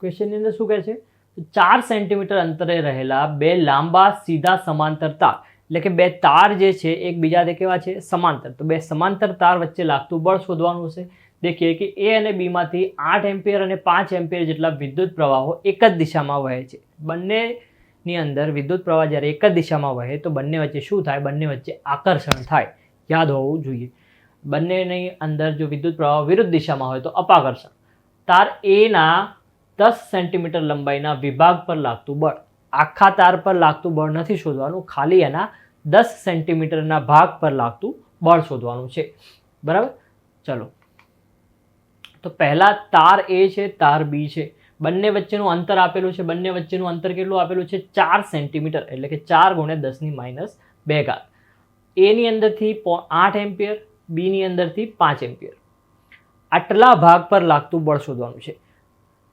ક્વેશ્ચનની અંદર શું કહે છે? ચાર સેન્ટીમીટર અંતરે રહેલા બે લાંબા સીધા સમાંતર તાર, એટલે કે બે તાર જે છે એકબીજા કેવા છે? સમાંતર. તો બે સમાંતર તાર વચ્ચે લાગતું બળ શોધવાનું છે. દેખીએ કે એ અને બીમાંથી આઠ એમ્પિયર અને પાંચ એમ્પિયર જેટલા વિદ્યુત પ્રવાહો એક જ દિશામાં વહે છે. બંનેની અંદર વિદ્યુત પ્રવાહ જ્યારે એક જ દિશામાં વહે, તો બંને વચ્ચે શું થાય? બંને વચ્ચે આકર્ષણ થાય. યાદ હોવું જોઈએ. બંનેની અંદર જો વિદ્યુત પ્રવાહ વિરુદ્ધ દિશામાં હોય તો અપાકર્ષણ. તાર એના દસ સેન્ટીમીટર લંબાઈના વિભાગ પર લાગતું બળ. આખા તાર પર લાગતું બળ નથી શોધવાનું, ખાલી એના દસ સેન્ટીમીટરના ભાગ પર લાગતું બળ શોધવાનું છે. બરાબર? ચલો. તો પહેલાં તાર એ છે, તાર બી છે. બંને વચ્ચેનું અંતર આપેલું છે, બંને વચ્ચેનું અંતર કેટલું આપેલું છે? ચાર સેન્ટીમીટર, એટલે કે ચાર ગુણ્યા દસની માઇનસ બે ઘાત. એની અંદરથી આઠ એમ્પિયર, બીની અંદરથી પાંચ એમ્પિયર. આટલા ભાગ પર લાગતું બળ શોધવાનું છે.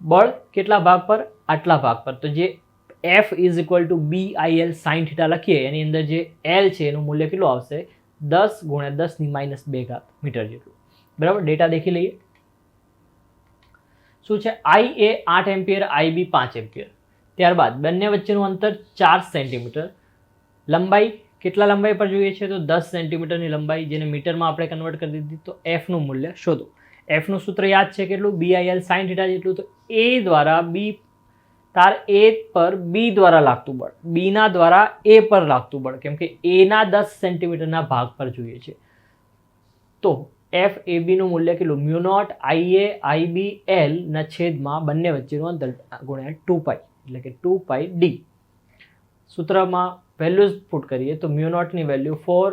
બળ કેટલા ભાગ પર? આટલા ભાગ પર. તો જે F is equal to B I L sine theta લખીએ, એની અંદર જે એલ છે, એનું મૂલ્ય કેટલું આવશે? દસ ગુણ્યા દસની માઇનસ બે ઘાત મીટર જેટલું. બરાબર? ડેટા દેખી લઈએ. શું છે? આઈ એ આઠ એમ્પિયર આઈ બી પાંચ એમ્પિયર. ત્યારબાદ બંને વચ્ચેનું અંતર ચાર સેન્ટીમીટર. લંબાઈ કેટલા લંબાઈ પર જોઈએ છે? તો દસ સેન્ટીમીટરની લંબાઈ જેને મીટરમાં આપણે કન્વર્ટ કરી દીધી. તો એફનું મૂલ્ય શોધો. એફનું સૂત્ર યાદ છે કેટલું? B I L sine theta જેટલું તો એ દ્વારા બી તાર એ પર બી દ્વારા લાગતું બળ. બીના દ્વારા એ પર લાગતું બળ. કેમ કે એના દસ સેન્ટીમીટરના ભાગ પર જોઈએ છે. તો એફ એ બીનું મૂલ્ય કેટલું? મ્યુ નોટ આઈ એ આઈ બી એલના છેદમાં બંને વચ્ચેનું અંતર ગુણ્યા ટુ પાઈ એટલે કે ટુ પાઈ ડી સૂત્રમાં વેલ્યુઝ પુટ કરીએ તો મ્યુ નોટની વેલ્યુ ફોર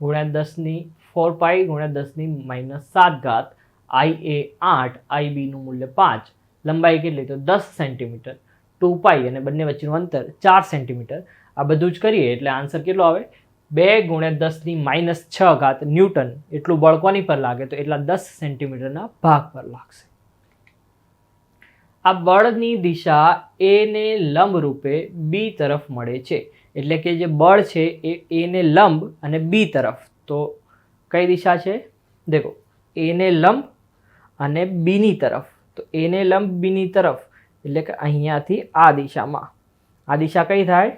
ગુણ્યા દસની ફોર પાઈ ગુણ્યા દસની માઇનસ સાત ઘાત આઈ એ આઠ આઈ બીનું મૂલ્ય પાંચ, લંબાઈ કેટલી? તો દસ સેન્ટીમીટર. ટુ પાઈ અને બંને વચ્ચેનું અંતર ચાર સેન્ટીમીટર. આ બધું જ કરીએ એટલે આન્સર કેટલો આવે? બે ગુણ્યા દસની માઇનસ છ ઘાત ન્યૂટન. એટલું બળ પર લાગે તો એટલા દસ સેન્ટીમીટરના ભાગ પર લાગશે. આ બળની દિશા એને લંબ રૂપે બી તરફ મળે છે. એટલે કે જે બળ છે એ એને લંબ અને બી તરફ. તો કઈ દિશા છે? દેખો એને લંબ અને બીની તરફ. તો એને લંબ બીની તરફ, એટલે કે અહીંયાથી આ દિશામાં. આ દિશા કઈ થાય?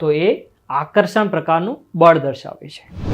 તો એ આકર્ષણ પ્રકારનું બળ દર્શાવે છે.